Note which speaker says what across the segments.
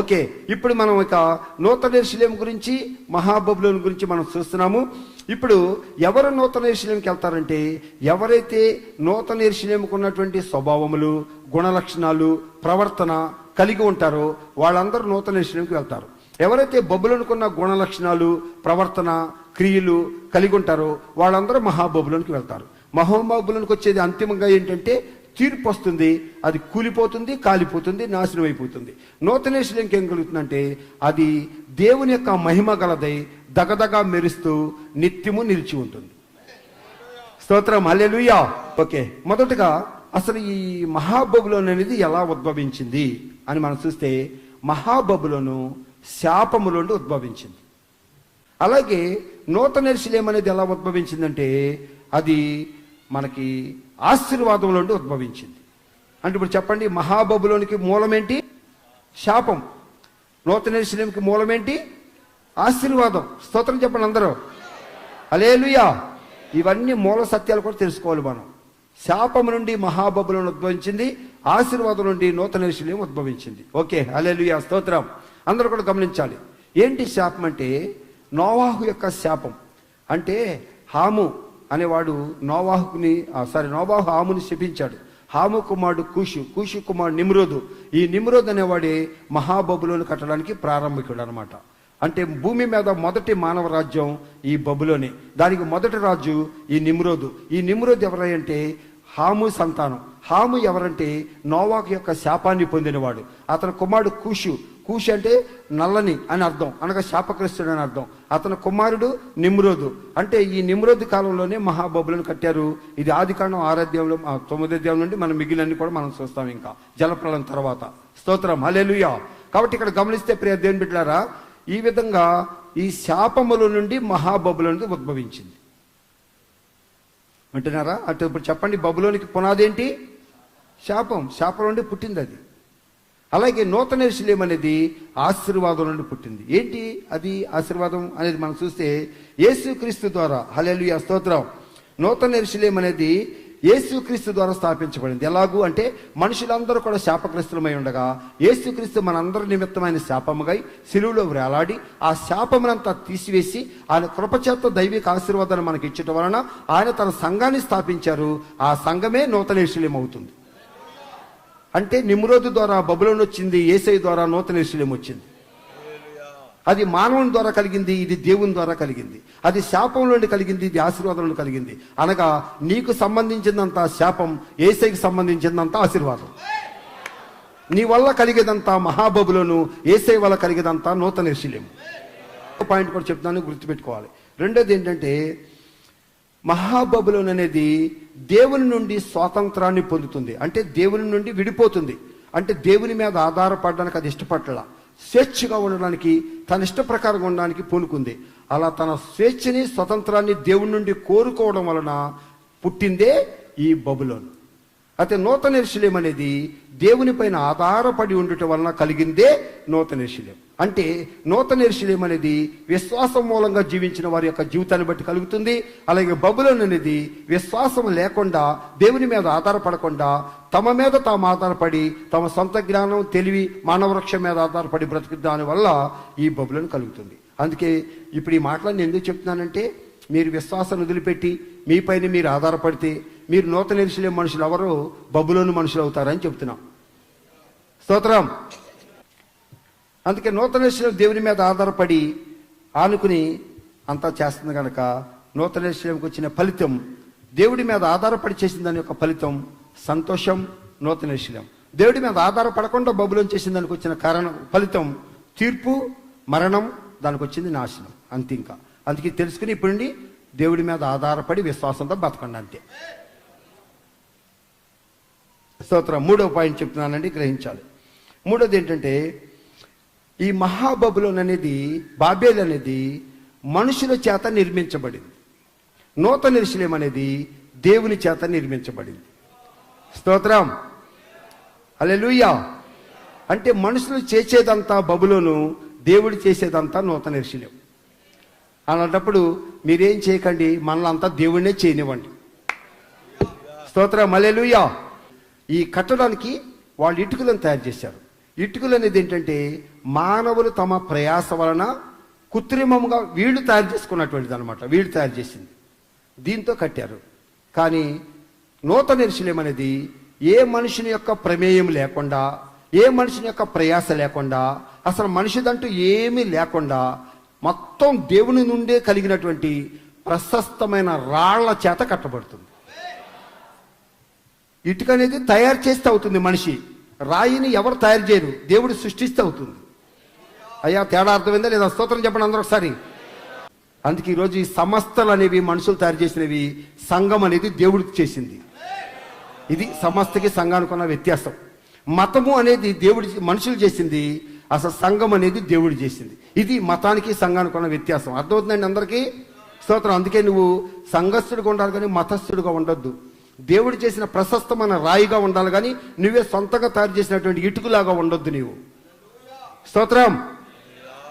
Speaker 1: Okay ఇప్పుడు మనం ఇక నూతన శిలేం గురించి మహాబబులోని గురించి మనం చూస్తున్నాము. ఇప్పుడు ఎవరు నూతన శిలేంకి వెళ్తారంటే ఎవరైతే నూతన శిలేంకు ఉన్నటువంటి స్వభావములు గుణలక్షణాలు ప్రవర్తన కలిగి ఉంటారో వాళ్ళందరూ నూతన శిలేంకి వెళ్తారు. ఎవరైతే బబులనుకున్న గుణ లక్షణాలు ప్రవర్తన క్రియలు కలిగి ఉంటారో వాళ్ళందరూ మహాబబులోనికి వెళ్తారు. మహాబబులోనికి వచ్చేది అంతిమంగా ఏంటంటే తీర్పు వస్తుంది అది కూలిపోతుంది కాలిపోతుంది నాశనం అయిపోతుంది నూతనేశ్వరం ఇంకేం కలుగుతుందంటే అది దేవుని యొక్క మహిమ గలదై దగదగా మెరుస్తూ నిత్యము నిలిచి ఉంటుంది. స్తోత్రం అల్లెలుయా ఓకే మొదటగా అసలు ఈ మహాబబులోన్ అనేది ఎలా ఉద్భవించింది అని మనం చూస్తే మహాబబులోను శాపములోండి ఉద్భవించింది. అలాగే నూతన శిలేం అనేది ఎలా ఉద్భవించిందంటే అది మనకి ఆశీర్వాదంలో నుండి ఉద్భవించింది. అంటే ఇప్పుడు చెప్పండి మహాబబులోనికి మూలమేంటి? శాపం. నూతన మూలమేంటి? ఆశీర్వాదం. స్తోత్రం చెప్పండి అందరూ. అలేలుయా ఇవన్నీ మూల సత్యాలు కూడా తెలుసుకోవాలి మనం. శాపం నుండి మహాబబులను ఉద్భవించింది ఆశీర్వాదం నుండి నూతన శిలేం ఉద్భవించింది. ఓకే అలేలుయా స్తోత్రం. అందరూ కూడా గమనించాలి. ఏంటి శాపం అంటే? నోవాహు యొక్క శాపం. అంటే హాము అనేవాడు నోవాహుని సారీ నోవాహు హాముని శపించాడు. హాము కుమారుడు కూషు కూషు కుమారుడు నిమ్రోదు. ఈ నిమ్రోద్ అనేవాడే మహాబబులోని కట్టడానికి ప్రారంభికుడు అనమాట అంటే భూమి మీద మొదటి మానవ రాజ్యం ఈ బబులోనే. దానికి మొదటి రాజు ఈ నిమ్రోదు. ఈ నిమ్రోద్ ఎవరంటే హాము సంతానం. హాము ఎవరంటే నోవాకు యొక్క శాపాన్ని పొందినవాడు. అతని కుమారుడు కూషు. కూషి అంటే నల్లని అని అర్థం. అనగా శాపగ్రస్తుడు అని అర్థం. అతని కుమారుడు నిమ్రోదు అంటే ఈ నిమ్రోదు కాలంలోనే మహాబబులను కట్టారు. ఇది ఆది కాండం ఆరాధ్యంలో తొమ్మిది అధ్యాయం నుండి మనం మిగిలినన్ని కూడా మనం చూస్తాం ఇంకా. జలప్రళయం తర్వాత. స్తోత్రం. అలెలుయా కాబట్టి ఇక్కడ గమనిస్తే ప్రియ దేవుని బిడ్డారా ఈ విధంగా ఈ శాపముల నుండి మహాబబుల నుండి ఉద్భవించింది. అంటున్నారా అటు ఇప్పుడు చెప్పండి బబులోనికి పునాది ఏంటి శాపం. శాపం నుండి పుట్టింది అది. అలాగే నూతన శిలేం అనేది ఆశీర్వాదం నుండి పుట్టింది. ఏంటి? అది ఆశీర్వాదం అనేది మనం చూస్తే యేసుక్రీస్తు ద్వారా హల్లెలూయా స్తోత్రం. నూతన శిలేం అనేది యేసుక్రీస్తు ద్వారా స్థాపించబడింది. ఎలాగూ అంటే మనుషులందరూ కూడా శాపగ్రస్తులమై ఉండగా యేసుక్రీస్తు మనందరి నిమిత్తమైన శాపముగై సిలువులో వేలాడి ఆ శాపమునంతా తీసివేసి ఆయన కృపచేత దైవిక ఆశీర్వాదాన్ని మనకి ఇచ్చటం వలన ఆయన తన సంఘాన్ని స్థాపించారు. ఆ సంఘమే నూతన శిలేం అవుతుంది. అంటే నిమ్రోదు ద్వారా బబులోన్ వచ్చింది ఏసై ద్వారా నూతన శిలం వచ్చింది. అది మానవుని ద్వారా కలిగింది ఇది దేవుని ద్వారా కలిగింది. అది శాపం నుండి కలిగింది ఇది ఆశీర్వాదం నుండి కలిగింది. అనగా నీకు సంబంధించిందంత శాపం ఏసైకి సంబంధించిందంత ఆశీర్వాదం. నీ వల్ల కలిగేదంతా మహాబబులను ఏసై వల్ల కలిగేదంతా నూతన శిలం పాయింట్ కూడా చెప్తాను గుర్తుపెట్టుకోవాలి. రెండోది ఏంటంటే మహాబబులోన్ అనేది దేవుని నుండి స్వాతంత్రాన్ని పొందుతుంది. అంటే దేవుని నుండి విడిపోతుంది. అంటే దేవుని మీద ఆధారపడడానికి అది ఇష్టపడలా స్వేచ్ఛగా ఉండడానికి తన ఇష్ట ప్రకారం ఉండడానికి పూనుకుంది. అలా తన స్వేచ్ఛని స్వతంత్రాన్ని దేవుని నుండి కోరుకోవడం వలన పుట్టిందే ఈ బబులోన్. అయితే నూతన శిలేం అనేది దేవుని పైన ఆధారపడి ఉండటం వలన కలిగిందే నూతన శిలేం అంటే నూతన శిలేం అనేది విశ్వాసం మూలంగా జీవించిన వారి యొక్క జీవితాన్ని బట్టి కలుగుతుంది. అలాగే బబులన్ అనేది విశ్వాసం లేకుండా దేవుని మీద ఆధారపడకుండా తమ మీద తాము ఆధారపడి తమ సొంత జ్ఞానం తెలివి మానవవృక్షం మీద ఆధారపడి బ్రతుకు దాని వల్ల ఈ బబులను కలుగుతుంది. అందుకే ఇప్పుడు ఈ మాటలను ఎందుకు చెప్తున్నానంటే మీరు విశ్వాసాన్ని వదిలిపెట్టి మీ పైన మీరు ఆధారపడితే మీరు నూతన ఎరుసలేం మనుషులు ఎవరు బబులోని మనుషులు అవుతారని చెప్తున్నాం. స్తోత్రం. అందుకే నూతన ఎరుసలేం దేవుని మీద ఆధారపడి ఆనుకుని అంతా చేస్తుంది కనుక నూతన ఎరుసలేంకి వచ్చిన ఫలితం దేవుడి మీద ఆధారపడి చేసిన దాని యొక్క ఫలితం సంతోషం నూతన ఎరుసలేం దేవుడి మీద ఆధారపడకుండా బబులోని చేసిన దానికి వచ్చిన కారణం ఫలితం తీర్పు మరణం దానికి వచ్చింది నాశనం. అంతే ఇంకా. అందుకే తెలుసుకుని ఇప్పుడు దేవుడి మీద ఆధారపడి విశ్వాసంతో బతకండి అంతే. స్తోత్రం. మూడో పాయింట్ చెప్తున్నానండి గ్రహించాలి. మూడోది ఏంటంటే ఈ మహాబబులోన్ అనేది బాబేల్ అనేది మనుషుల చేత నిర్మించబడింది. నూతన శిలం అనేది దేవుని చేత నిర్మించబడింది. స్తోత్రం. అలెలుయ్యా అంటే మనుషులు చేసేదంతా బబులోను దేవుడు చేసేదంతా నూతన శిలం అలాంటప్పుడు మీరేం చేయకండి మనలంతా దేవుడినే చేయనివ్వండి. స్తోత్రం. అలెలుయ్యా ఈ కట్టడానికి వాళ్ళు ఇటుకలను తయారు చేశారు. ఇటుకలు అనేది ఏంటంటే మానవులు తమ ప్రయాస వలన కృత్రిమంగా వీళ్ళు తయారు చేసుకున్నటువంటిది అనమాట వీళ్ళు తయారు చేసింది. దీంతో కట్టారు. కానీ నూతన ఎరుసలేం అనేది ఏ మనిషిని యొక్క ప్రమేయం లేకుండా ఏ మనిషిని యొక్క ప్రయాస లేకుండా అసలు మనిషిదంటూ ఏమీ లేకుండా మొత్తం దేవుని నుండే కలిగినటువంటి ప్రశస్తమైన రాళ్ళ చేత కట్టబడుతుంది. ఇటుక అనేది తయారు చేస్తే అవుతుంది మనిషి. రాయిని ఎవరు తయారు చేయరు. దేవుడు సృష్టిస్తే అవుతుంది. అయ్యా తేడా అర్థమైందా లేదా? స్తోత్రం చెప్పండి అందరూ ఒకసారి. అందుకే ఈరోజు ఈ సమస్తలు అనేవి మనుషులు తయారు చేసినవి సంఘం అనేది దేవుడికి చేసింది. ఇది సమస్తకి సంఘానికి ఉన్న వ్యత్యాసం. మతము అనేది దేవుడి మనుషులు చేసింది అసలు సంఘం అనేది దేవుడు చేసింది. ఇది మతానికి సంఘానికి ఉన్న వ్యత్యాసం. అర్థమవుతుందండి అందరికీ? స్తోత్రం. అందుకే నువ్వు సంఘస్థుడిగా ఉండాలి కానీ మతస్థుడిగా ఉండొద్దు. దేవుడు చేసిన ప్రశస్తమైన రాయిగా ఉండాలి కానీ నువ్వే సొంతంగా తయారు చేసినటువంటి ఇటుకులాగా ఉండొద్దు నీవు. స్తోత్రం.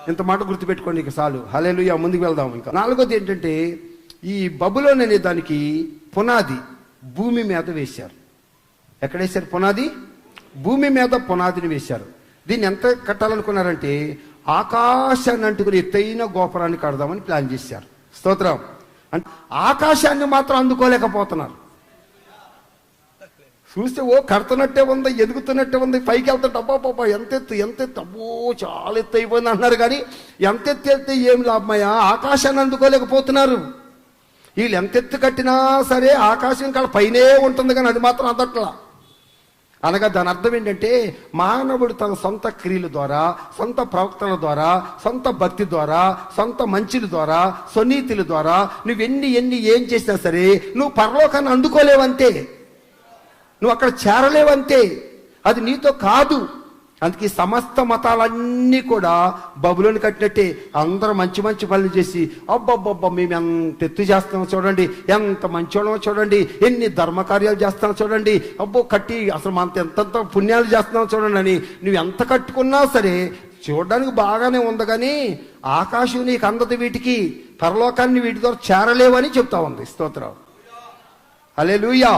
Speaker 1: ఇంత మాట గుర్తుపెట్టుకోండి ఇక చాలు. హలేలుయ ముందుకు వెళ్దాం ఇంకా. నాలుగోది ఏంటంటే ఈ బబులోన్ అనే దానికి పునాది భూమి మీద వేశారు. ఎక్కడ వేశారు పునాది? భూమి మీద పునాదిని వేశారు. దీన్ని ఎంత కట్టాలనుకున్నారంటే ఆకాశాన్ని అంటుకుని ఎత్తైన గోపురాన్ని కడదామని ప్లాన్ చేశారు. స్తోత్రం. అంటే ఆకాశాన్ని మాత్రం అందుకోలేకపోతున్నారు. చూస్తే ఓ కడుతున్నట్టే ఉంది ఎదుగుతున్నట్టే ఉంది పైకి వెళ్తాడు అబ్బా పాపా ఎంత ఎత్తు ఎంత ఎత్తు అబ్బో చాలా ఎత్తు అయిపోయింది అంటున్నారు కానీ ఎంత ఎత్తు వెళ్తే ఏం లాభమయ్యా ఆకాశాన్ని అందుకోలేకపోతున్నారు. వీళ్ళు ఎంత ఎత్తు కట్టినా సరే ఆకాశం కాడ పైనే ఉంటుంది కానీ అది మాత్రం అందట్లా. అనగా దాని అర్థం ఏంటంటే మానవుడు తన సొంత క్రియల ద్వారా సొంత ప్రవక్తల ద్వారా సొంత భక్తి ద్వారా సొంత మంచుల ద్వారా స్వనీతుల ద్వారా నువ్వు ఎన్ని ఎన్ని ఏం చేసినా సరే నువ్వు పరలోకాన్ని అందుకోలేవంతే. నువ్వు అక్కడ చేరలేవంతే. అది నీతో కాదు. అందుకే సమస్త మతాలన్నీ కూడా బబులోని కట్టినట్టే అందరూ మంచి మంచి పనులు చేసి అబ్బబ్బబ్బ మేము ఎంత ఎత్తు చేస్తామో చూడండి ఎంత మంచోళ్ళమో చూడండి ఎన్ని ధర్మకార్యాలు చేస్తామో చూడండి అబ్బో కట్టి అసలు మనతో ఎంతంత పుణ్యాలు చేస్తున్నామో చూడండి అని నువ్వు ఎంత కట్టుకున్నా సరే చూడడానికి బాగానే ఉంది కానీ ఆకాశం నీకు అందదు వీటికి పరలోకాన్ని వీటి ద్వారా చేరలేవని చెప్తా ఉంది. స్తోత్రం. అలే లూయా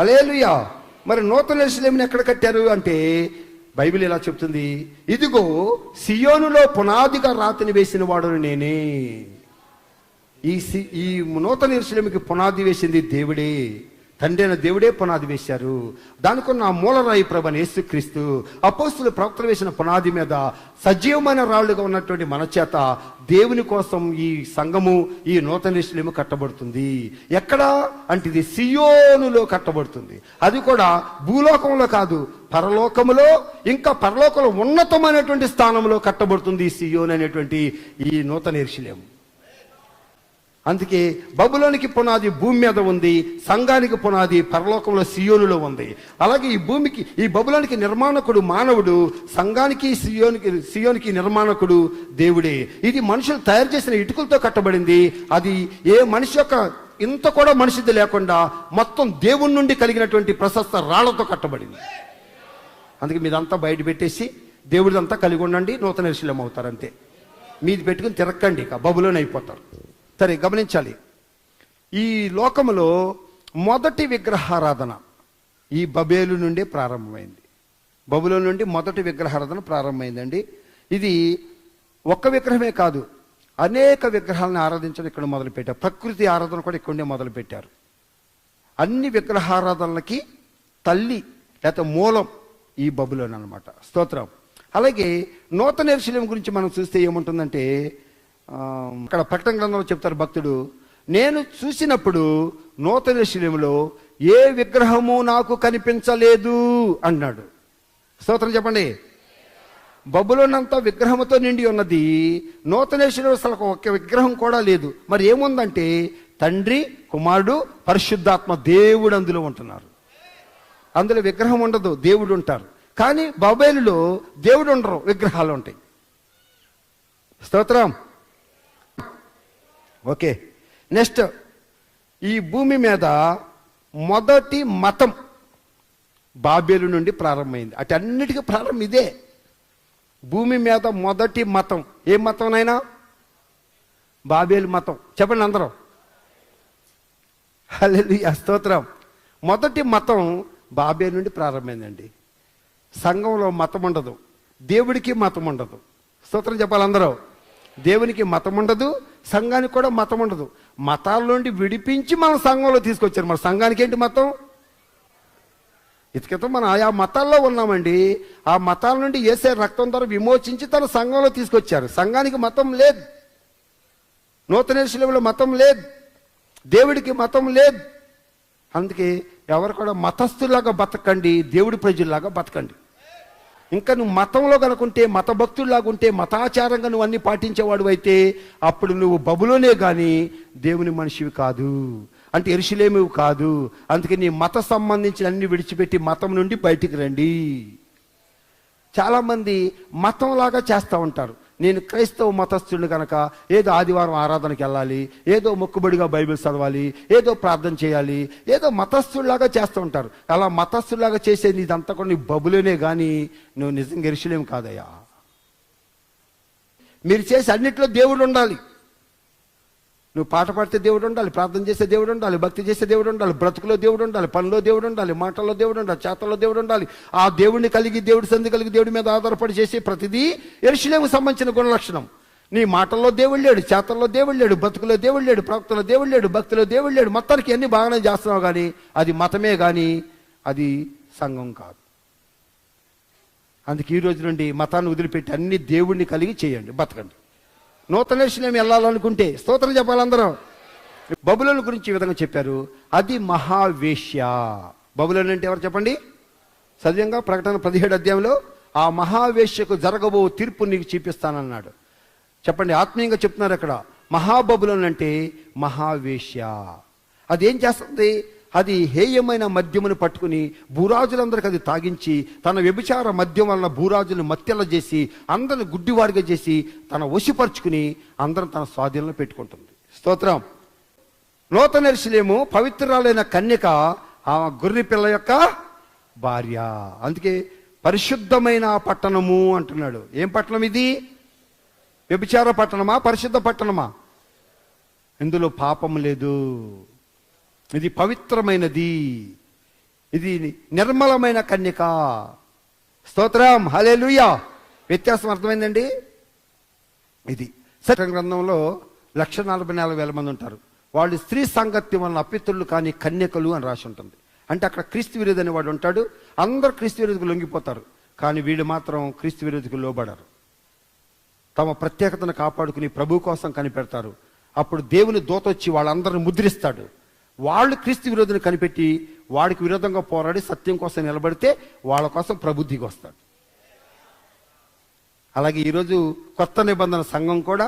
Speaker 1: అలేలుయా మరి నూతన ఎరుసలేముని ఎక్కడ కట్టారు అంటే బైబిల్ ఇలా చెప్తుంది? ఇదిగో సియోనులో పునాదిగా రాతిని వేసిన వాడును నేనే. ఈ సి ఈ నూతన ఎరుసలేమికి పునాది వేసింది దేవుడే. తండ్రి అయిన దేవుడే పునాది వేశారు. దానికున్న ఆ మూలరాయి ప్రభని యేసుక్రీస్తు అపోస్తులు ప్రవక్తలు వేసిన పునాది మీద సజీవమైన రాళ్ళుగా ఉన్నటువంటి మన చేత దేవుని కోసం ఈ సంఘము ఈ నూతన ఎరుసలేము కట్టబడుతుంది. ఎక్కడ? అంటే ఇది సియోనులో కట్టబడుతుంది. అది కూడా భూలోకంలో కాదు పరలోకములో ఇంకా పరలోకంలో ఉన్నతమైనటువంటి స్థానంలో కట్టబడుతుంది ఈ సియోన్ అనేటువంటి ఈ నూతన ఎరుసలేము అందుకే బబులోనికి పునాది భూమి మీద ఉంది సంఘానికి పునాది పరలోకంలో సియోనులో ఉంది. అలాగే ఈ భూమికి ఈ బబులోనికి నిర్మాణకుడు మానవుడు సంఘానికి సియోనికి సియోనికి నిర్మాణకుడు దేవుడే. ఇది మనుషులు తయారు చేసిన ఇటుకలతో కట్టబడింది. అది ఏ మనిషి యొక్క ఇంత కూడా మనిషిది లేకుండా మొత్తం దేవుని నుండి కలిగినటువంటి ప్రశస్త రాళ్ళతో కట్టబడింది. అందుకే మీదంతా బయట పెట్టేసి దేవుడిదంతా కలిగి ఉండండి నూతన విషయం అవుతారు అంతే. మీది పెట్టుకుని తిరక్కండి ఇక బబులోనే అయిపోతారు. సరే గమనించాలి. ఈ లోకములో మొదటి విగ్రహారాధన ఈ బబేలు నుండి ప్రారంభమైంది. బబులో నుండి మొదటి విగ్రహారాధన ప్రారంభమైందండి. ఇది ఒక్క విగ్రహమే కాదు అనేక విగ్రహాలను ఆరాధించడం ఇక్కడ మొదలుపెట్టారు. ప్రకృతి ఆరాధన కూడా ఇక్కడే మొదలుపెట్టారు. అన్ని విగ్రహారాధనలకి తల్లి లేకపోతే మూలం ఈ బబులోన్ అనమాట స్తోత్రం. అలాగే నూతన ఎరుశల్యం గురించి మనం చూస్తే ఏముంటుందంటే అక్కడ ప్రకటన గ్రంథంలో చెప్తారు భక్తుడు నేను చూసినప్పుడు నూతన ఎరుశల్యంలో ఏ విగ్రహము నాకు కనిపించలేదు అన్నాడు. స్తోత్రం చెప్పండి. బబులోనంతా విగ్రహంతో నిండి ఉన్నది నూతనేశ్వరుడు అసలు ఒక విగ్రహం కూడా లేదు. మరి ఏముందంటే తండ్రి కుమారుడు పరిశుద్ధాత్మ దేవుడు అందులో ఉంటున్నారు. అందులో విగ్రహం ఉండదు దేవుడు ఉంటారు. కానీ బబేలులో దేవుడు ఉండరు విగ్రహాలు ఉంటాయి. స్తోత్రం. ఓకే. నెక్స్ట్ ఈ భూమి మీద మొదటి మతం బాబేలు నుండి ప్రారంభమైంది. అటు అన్నిటికీ ప్రారంభం ఇదే. భూమి మీద మొదటి మతం. ఏ మతంనైనా బాబేలు మతం. చెప్పండి అందరం. అల్లెలు స్తోత్రం. మొదటి మతం బాబే నుండి ప్రారంభమైందండి. సంఘంలో మతం ఉండదు. దేవుడికి మతం ఉండదు. స్తోత్రం చెప్పాలి అందరూ. దేవునికి మతం ఉండదు సంఘానికి కూడా మతం ఉండదు. మతాల నుండి విడిపించి మన సంఘంలో తీసుకొచ్చారు. మన సంఘానికి ఏంటి మతం? ఇతకితం మనం ఆయా మతాల్లో ఉన్నామండి. ఆ మతాల నుండి ఏసే రక్తం ద్వారా విమోచించి తన సంఘంలో తీసుకొచ్చారు. సంఘానికి మతం లేదు. నూతన మతం లేదు. దేవుడికి మతం లేదు. అందుకే ఎవరు కూడా మతస్థులాగా బతకండి దేవుడి ప్రజల్లాగా బతకండి. ఇంకా నువ్వు మతంలో కనుకుంటే మత భక్తుల్లాగా ఉంటే మతాచారంగా నువ్వు అన్ని పాటించేవాడు అయితే అప్పుడు నువ్వు బబులోనే కానీ దేవుని మనిషివి కాదు. అంటే ఎరుషులేమివి కాదు. అందుకే నీ మత సంబంధించిన అన్ని విడిచిపెట్టి మతం నుండి బయటికి రండి. చాలామంది మతంలాగా చేస్తూ ఉంటారు. నేను క్రైస్తవ మతస్థుడిని కనుక ఏదో ఆదివారం ఆరాధనకి వెళ్ళాలి ఏదో మొక్కుబడిగా బైబిల్ చదవాలి ఏదో ప్రార్థన చేయాలి ఏదో మతస్థుడిలాగా చేస్తూ ఉంటారు. అలా మతస్థుడిలాగా చేసేది ఇదంతా కూడా నీ బబులేనే కానీ నువ్వు నిజంగా ఎరుసలేం కాదయ్యా. మీరు చేసే అన్నిట్లో దేవుడు ఉండాలి. నువ్వు పాట పాడితే దేవుడు ఉండాలి ప్రార్థన చేసే దేవుడు ఉండాలి భక్తి చేసే దేవుడు ఉండాలి బ్రతుకులో దేవుడు ఉండాలి పనిలో దేవుడు ఉండాలి మాటల్లో దేవుడు ఉండాలి చేతల్లో దేవుడు ఉండాలి. ఆ దేవుడిని కలిగి దేవుడి సంధి కలిగి దేవుడి మీద ఆధారపడి చేసే ప్రతిదీ ఎరుషులేము సంబంధించిన గుణలక్షణం. నీ మాటల్లో దేవుడు లేడు చేతల్లో దేవుడు లేడు బ్రతుకులో దేవుడు లేడు ప్రవక్తలో దేవుడు లేడు భక్తిలో దేవుడు లేడు మొత్తానికి అన్ని బాగానే చేస్తున్నావు కానీ అది మతమే కానీ అది సంఘం కాదు. అందుకే ఈ రోజు నుండి మతాన్ని వదిలిపెట్టి అన్ని దేవుడిని కలిగి చేయండి బతకండి. నూతన విషయం వెళ్ళాలనుకుంటే స్తోత్రం చెప్పాలి అందరూ బబులను గురించి ఈ విధంగా చెప్పారు. అది మహావేశ్య. బబులను అంటే ఎవరు చెప్పండి? సవ్యంగా ప్రకటన పదిహేడు అధ్యాయంలో ఆ మహావేశ్యకు జరగబో తీర్పు నీకు చూపిస్తానన్నాడు. చెప్పండి ఆత్మీయంగా చెప్తున్నారు అక్కడ. మహాబబులను అంటే మహావేశ్య. అది ఏం చేస్తుంది? అది హేయమైన మద్యమును పట్టుకుని భూరాజులందరికీ అది తాగించి తన వ్యభిచార మద్యం వలన భూరాజులను మత్తెల చేసి అందరిని గుడ్డివాడిగా చేసి తన వశపరుచుకుని అందరం తన స్వాధీనంలో పెట్టుకుంటుంది. స్తోత్రం. నూతన పవిత్రాలైన కన్యక ఆ గొర్రె పిల్ల యొక్క భార్య. అందుకే పరిశుద్ధమైన పట్టణము అంటున్నాడు. ఏం పట్టణం ఇది? వ్యభిచార పట్టణమా? పరిశుద్ధ పట్టణమా? ఇందులో పాపం లేదు. ఇది పవిత్రమైనది. ఇది నిర్మలమైన కన్యక. స్తోత్రం. హలేలుయా వ్యత్యాసం అర్థమైందండి? ఇది సత్య గ్రంథంలో లక్ష నలభై నాలుగు వేల మంది ఉంటారు. వాళ్ళు స్త్రీ సాంగత్యం వలన అపిత్రులు కానీ కన్యకలు అని రాసి ఉంటుంది. అంటే అక్కడ క్రీస్తు విరోధి అని వాడు ఉంటాడు. అందరు క్రీస్తు విరోధికి లొంగిపోతారు. కానీ వీడు మాత్రం క్రీస్తు విరోధికి లోబడరు. తమ ప్రత్యేకతను కాపాడుకుని ప్రభు కోసం కనిపెడతారు. అప్పుడు దేవుని దూత వచ్చి వాళ్ళందరిని ముద్రిస్తాడు. వాళ్ళు క్రీస్తు విరోధిని కనిపెట్టి వాడికి విరోధంగా పోరాడి సత్యం కోసం నిలబడితే వాళ్ళ కోసం ప్రబుద్ధికి వస్తాడు. అలాగే ఈరోజు కొత్త నిబంధన సంఘం కూడా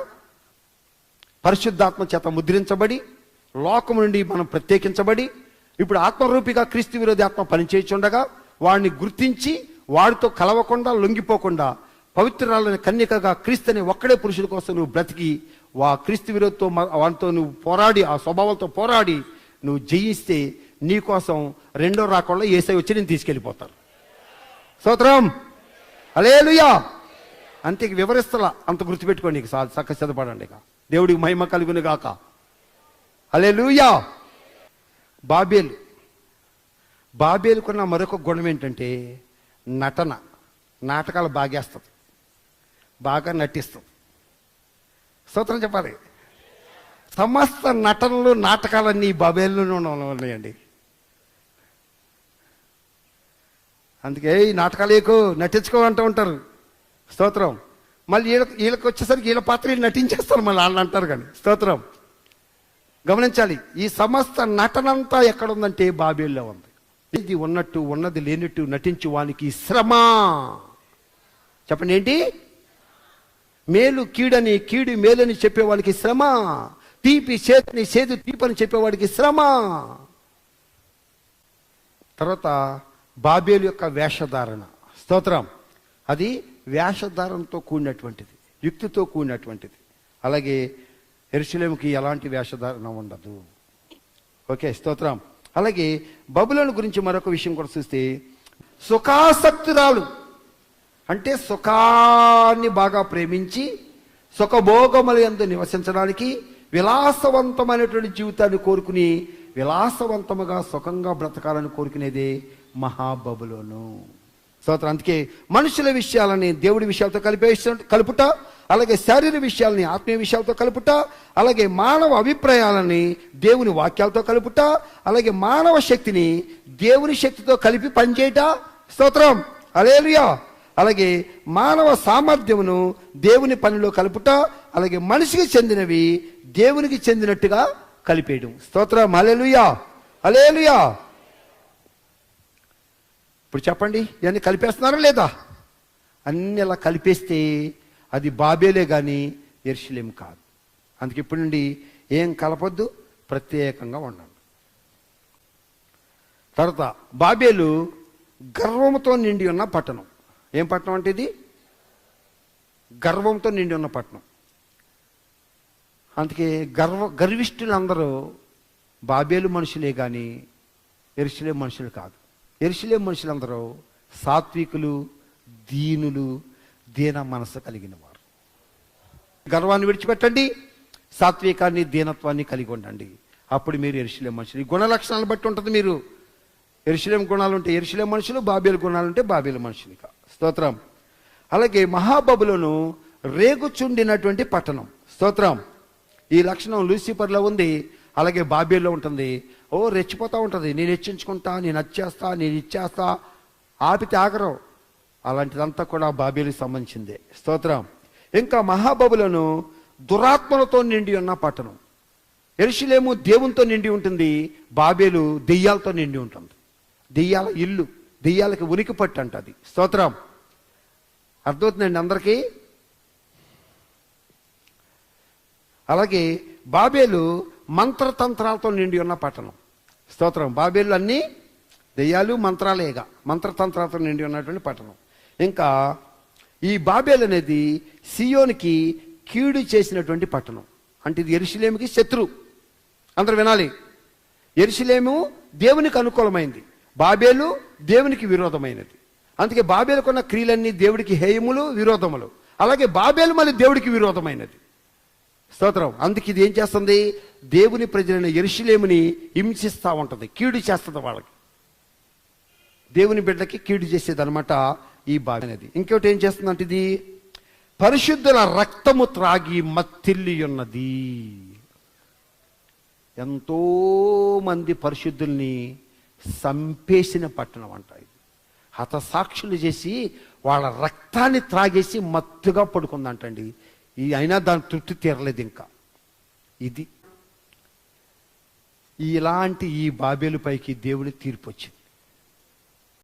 Speaker 1: పరిశుద్ధాత్మ చేత ముద్రించబడి లోకం నుండి మనం ప్రత్యేకించబడి ఇప్పుడు ఆత్మరూపిగా క్రీస్తు విరోధి ఆత్మ పనిచేయుచుండగా వాడిని గుర్తించి వాడితో కలవకుండా లొంగిపోకుండా పవిత్రాలైన కన్యకగా క్రీస్తు అనే ఒక్కడే పురుషుల కోసం నువ్వు బ్రతికి వా క్రీస్తు విరోధితో మ- నువ్వు పోరాడి ఆ స్వభావంతో పోరాడి నువ్వు జయిస్తే నీ కోసం రెండో రాకుండా ఏసై వచ్చి నేను తీసుకెళ్ళిపోతాను. స్తోత్రం. అలేలుయా అంతే ఇక వివరిస్తలా. అంత గుర్తుపెట్టుకోండి నీకు చాలు చక్క చదపడండి ఇక. దేవుడికి మహిమ కలుగును గాక. అలేలుయా బాబేలు. బాబేలుకున్న మరొక గుణం ఏంటంటే నటన. నాటకాలు బాగేస్తుంది. బాగా నటిస్తుంది. స్తోత్రం చెప్పాలి. సమస్త నటనలు నాటకాలన్నీ ఈ ఉన్నాయండి. అందుకే ఈ నాటకాలు ఎక్కువ నటించుకో అంటూ ఉంటారు. స్తోత్రం. మళ్ళీ వీళ్ళకి వీళ్ళకి వచ్చేసరికి వీళ్ళ పాత్ర నటించేస్తారు మళ్ళీ వాళ్ళు అంటారు కానీ. స్తోత్రం. గమనించాలి ఈ సమస్త నటనంతా ఎక్కడ ఉందంటే బాబేల్లో ఉంది. ఇది ఉన్నట్టు ఉన్నది లేనట్టు నటించు వానికి శ్రమ. చెప్పండి ఏంటి? మేలు కీడని కీడు మేలని వాళ్ళకి శ్రమ. తీపి చేతిని చేదు తీపని చెప్పేవాడికి శ్రమ. తర్వాత బాబేలు యొక్క వేషధారణ. స్తోత్రం. అది వేషధారణతో కూడినటువంటిది యుక్తితో కూడినటువంటిది. అలాగే ఎరుసలేముకి ఎలాంటి వేషధారణ ఉండదు. ఓకే స్తోత్రం. అలాగే బబులను గురించి మరొక విషయం కూడా చూస్తే సుఖాసక్తురాలు. అంటే సుఖాన్ని బాగా ప్రేమించి సుఖభోగమలయందు నివసించడానికి విలాసవంతమైనటువంటి జీవితాన్ని కోరుకుని విలాసవంతముగా సుఖంగా బ్రతకాలని కోరుకునేదే మహాబబులోను. స్తోత్రం. అందుకే మనుషుల విషయాలని దేవుడి విషయాలతో కలిపే కలుపుట అలాగే శారీర విషయాలని ఆత్మీయ విషయాలతో కలుపుట అలాగే మానవ అభిప్రాయాలని దేవుని వాక్యాలతో కలుపుట అలాగే మానవ శక్తిని దేవుని శక్తితో కలిపి పనిచేయట. స్తోత్రం. అలేలుయా అలాగే మానవ సామర్థ్యమును దేవుని పనిలో కలుపుట అలాగే మనిషికి చెందినవి దేవునికి చెందినట్టుగా కలిపేయడం. స్తోత్రం. అలేలుయా అలేలుయా ఇప్పుడు చెప్పండి ఇవన్నీ కలిపేస్తున్నారా లేదా? అన్ని అలా కలిపేస్తే అది బాబేలే కానీ ఎర్షలేం కాదు. అందుకే ఇప్పటి నుండి ఏం కలపొద్దు ప్రత్యేకంగా ఉండండి. తర్వాత బాబేలు గర్వంతో నిండి ఉన్న పట్టణం. ఏం పట్టణం అంటే ఇది? గర్వంతో నిండి ఉన్న పట్టణం. అందుకే గర్వ గర్విష్ఠులందరూ బాబేలు మనుషులే కానీ ఎరుసలే మనుషులు కాదు. ఎరుసలే మనుషులందరూ సాత్వికులు దీనులు దీన మనసు కలిగిన వారు. గర్వాన్ని విడిచిపెట్టండి సాత్వికాన్ని దీనత్వాన్ని కలిగి ఉండండి. అప్పుడు మీరు ఎరుసలేం మనుషులు. ఈ గుణ లక్షణాలు బట్టి ఉంటుంది మీరు. ఎరుసలేం గుణాలు ఉంటే ఎరుసలేం మనుషులు బాబేలు గుణాలు ఉంటే బాబేలు మనుషులు ఇక. స్తోత్రం. అలాగే మహాబబులను రేగుచుండినటువంటి పట్టణం. స్తోత్రం. ఈ లక్షణం లూసిఫర్లో ఉంది. అలాగే బాబేల్లో ఉంటుంది. ఓ రెచ్చిపోతూ ఉంటుంది. నేను హెచ్చించుకుంటా నేను వచ్చేస్తా నేను ఇచ్చేస్తా. ఆపితే ఆగరం. అలాంటిదంతా కూడా బాబేలుకి సంబంధించిందే. స్తోత్రం. ఇంకా మహాబబులను దురాత్మలతో నిండి ఉన్న పట్టణం. ఎరుషులేము దేవునితో నిండి ఉంటుంది. బాబేలు దెయ్యాలతో నిండి ఉంటుంది. దెయ్యాల ఇల్లు దెయ్యాలకి ఉనికి పట్టు అంట అది స్తోత్రం. అర్థమవుతుందండి అందరికీ? అలాగే బాబేలు మంత్రతంత్రాలతో నిండి ఉన్న పట్టణం. స్తోత్రం. బాబేలు అన్నీ దెయ్యాలు మంత్రాలేగా మంత్రతంత్రాలతో నిండి ఉన్నటువంటి పట్టణం. ఇంకా ఈ బాబేలు అనేది సియోనికి కీడు చేసినటువంటి పట్టణం. అంటే ఇది ఎరుషులేమికి శత్రు. అందరు వినాలి. ఎరుషులేము దేవునికి అనుకూలమైంది. బాబేలు దేవునికి విరోధమైనది. అందుకే బాబేలుకున్న క్రియలన్నీ దేవుడికి హేయములు విరోధములు. అలాగే బాబేలు మళ్ళీ దేవుడికి విరోధమైనది. స్తోత్రం. అందుకే ఇది ఏం చేస్తుంది? దేవుని ప్రజలైన ఎరుషులేముని హింసిస్తూ ఉంటుంది కీడు చేస్తుంది వాళ్ళకి. దేవుని బిడ్డకి కీడు చేసేదనమాట ఈ బావి అనేది. ఇంకోటి ఏం చేస్తుందంటే ఇది? పరిశుద్ధుల రక్తము త్రాగి మత్తిల్లి ఉన్నది. ఎంతో మంది పరిశుద్ధుల్ని సంపేసిన పట్టణం అంట ఇది. హతసాక్షులు చేసి వాళ్ళ రక్తాన్ని త్రాగేసి మత్తుగా పడుకుందంటండి. ఈ అయినా దాని తృప్తి తీరలేదు ఇంకా. ఇది ఇలాంటి ఈ బాబేలు పైకి దేవుని తీర్పు వచ్చింది.